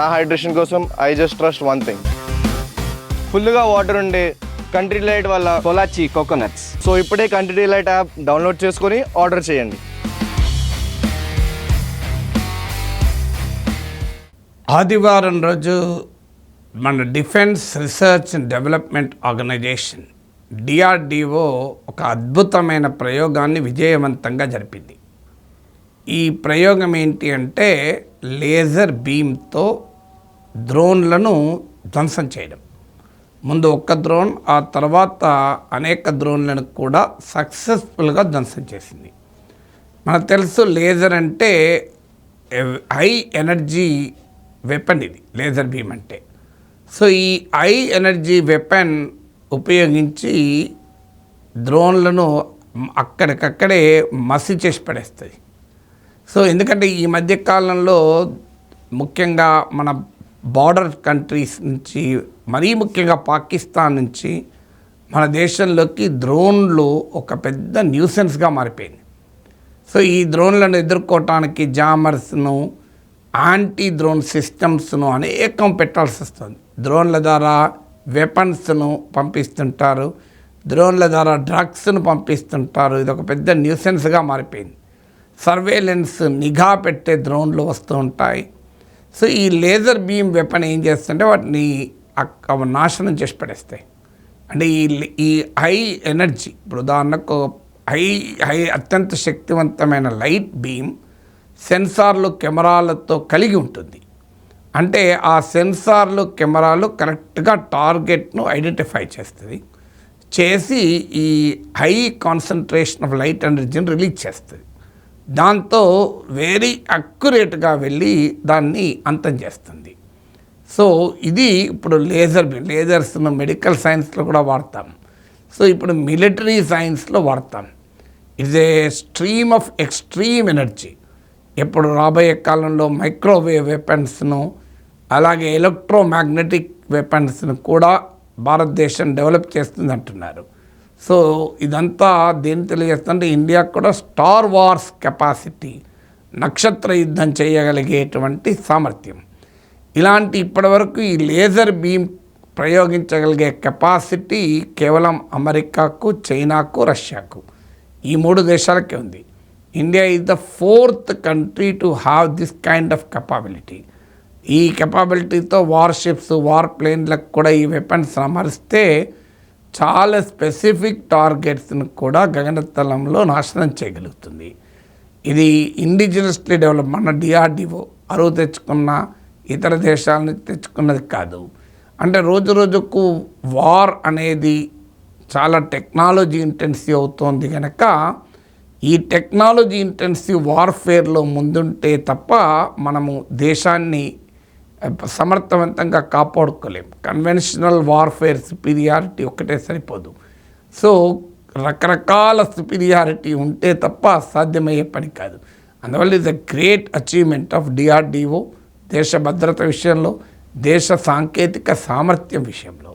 నా హైడ్రేషన్ కోసం I just trust one thing ఫుల్గా వాటర్ ఉండే కంట్రీ లైట్ వల్ల పొలాచి కోకోనట్స్ సో ఇప్పుడే కంట్రీ లైట్ యాప్ డౌన్లోడ్ చేసుకొని ఆర్డర్ చేయండి. ఆదివారం రోజు మన defence research and development organisation DRDO ఒక అద్భుతమైన ప్రయోగాన్ని విజయవంతంగా జరిపింది. ఈ ప్రయోగం ఏంటి అంటే లేజర్ బీమ్తో డ్రోన్లను ధ్వంసం చేయడం. ముందు ఒక్క డ్రోన్ ఆ తర్వాత అనేక డ్రోన్లను కూడా సక్సెస్ఫుల్గా ధ్వంసం చేసింది. మనకు తెలుసు లేజర్ అంటే హై ఎనర్జీ వెపన్ ఇది లేజర్ బీమ్ అంటే. సో ఈ హై ఎనర్జీ వెపన్ ఉపయోగించి డ్రోన్లను అక్కడికక్కడే మసి చేసి పడేస్తుంది సో ఎందుకంటే ఈ మధ్య కాలంలో ముఖ్యంగా మన బార్డర్ కంట్రీస్ నుంచి మరీ ముఖ్యంగా పాకిస్తాన్ నుంచి మన దేశంలోకి డ్రోన్లు ఒక పెద్ద న్యూసెన్స్గా మారిపోయింది. సో ఈ డ్రోన్లను ఎదుర్కోవటానికి జామర్స్ను యాంటీ డ్రోన్ సిస్టమ్స్ను అనేకం పెట్టాల్సి వస్తుంది. డ్రోన్ల ద్వారా వెపన్స్ను పంపిస్తుంటారు డ్రోన్ల ద్వారా డ్రగ్స్ను పంపిస్తుంటారు. ఇది ఒక పెద్ద న్యూసెన్స్గా మారిపోయింది. సర్వేలెన్స్ నిఘా పెట్టే డ్రోన్లు వస్తూ ఉంటాయి. సో ఈ లేజర్ బీమ్ వెపన్ ఏం చేస్తుంటే వాటిని అవి నాశనం చేసి పడేస్తాయి. అంటే ఈ ఈ హై ఎనర్జీ ఇప్పుడు ఉదాహరణకు హై హై అత్యంత శక్తివంతమైన లైట్ బీమ్ సెన్సార్లు కెమెరాలతో కలిగి ఉంటుంది. అంటే ఆ సెన్సార్లు కెమెరాలు కరెక్ట్గా టార్గెట్ను ఐడెంటిఫై చేస్తుంది. చేసి ఈ హై కాన్సన్ట్రేషన్ ఆఫ్ లైట్ ఎనర్జీని రిలీజ్ చేస్తుంది. దాంతో వెరీ అక్యురేట్గా వెళ్ళి దాన్ని అంతం చేస్తుంది. సో ఇది ఇప్పుడు లేజర్ లేజర్స్ను మెడికల్ సైన్స్లో కూడా వాడతాం. సో ఇప్పుడు మిలిటరీ సైన్స్లో వాడతాం. It's a stream of extreme energy ఇప్పుడు రాబోయే కాలంలో మైక్రోవేవ్ వెపన్స్ను అలాగే ఎలక్ట్రోమాగ్నెటిక్ వెపన్స్ను కూడా భారతదేశం డెవలప్ చేస్తుంది అంటున్నారు. సో ఇదంతా దేని తెలియజేస్తుంటే ఇండియాకు కూడా స్టార్ వార్స్ కెపాసిటీ నక్షత్ర యుద్ధం చేయగలిగేటువంటి సామర్థ్యం. ఇలాంటి ఇప్పటివరకు ఈ లేజర్ బీమ్ ప్రయోగించగలిగే కెపాసిటీ కేవలం అమెరికాకు చైనాకు రష్యాకు. ఈ మూడు దేశాలకే ఉంది. India is the fourth country to have this kind of capability ఈ కెపాబిలిటీతో వార్ షిప్స్ వార్ ప్లేన్లకు కూడా ఈ వెపన్స్ అమరిస్తే చాలా స్పెసిఫిక్ టార్గెట్స్ను కూడా గగనతలంలో నాశనం చేయగలుగుతుంది. ఇది ఇండిజినస్లీ డెవలప్ మన డిఆర్డిఓ అరువు తెచ్చుకున్న ఇతర దేశాల నుంచి తెచ్చుకున్నది కాదు. అంటే రోజు రోజుకు వార్ అనేది చాలా టెక్నాలజీ ఇంటెన్సివ్ అవుతోంది కనుక ఈ టెక్నాలజీ ఇంటెన్సివ్ వార్ఫేర్లో ముందుంటే తప్ప మనము దేశాన్ని సమర్థవంతంగా కాపాడుకోలేం. కన్వెన్షనల్ వార్ఫేర్ సుపీరియారిటీ ఒక్కటే సరిపోదు. సో రకరకాల సుపీరియారిటీ ఉంటే తప్ప సాధ్యమయ్యే పని కాదు. అందువల్ల is a great achievement of DRDO దేశ భద్రత విషయంలో దేశ సాంకేతిక సామర్థ్యం విషయంలో.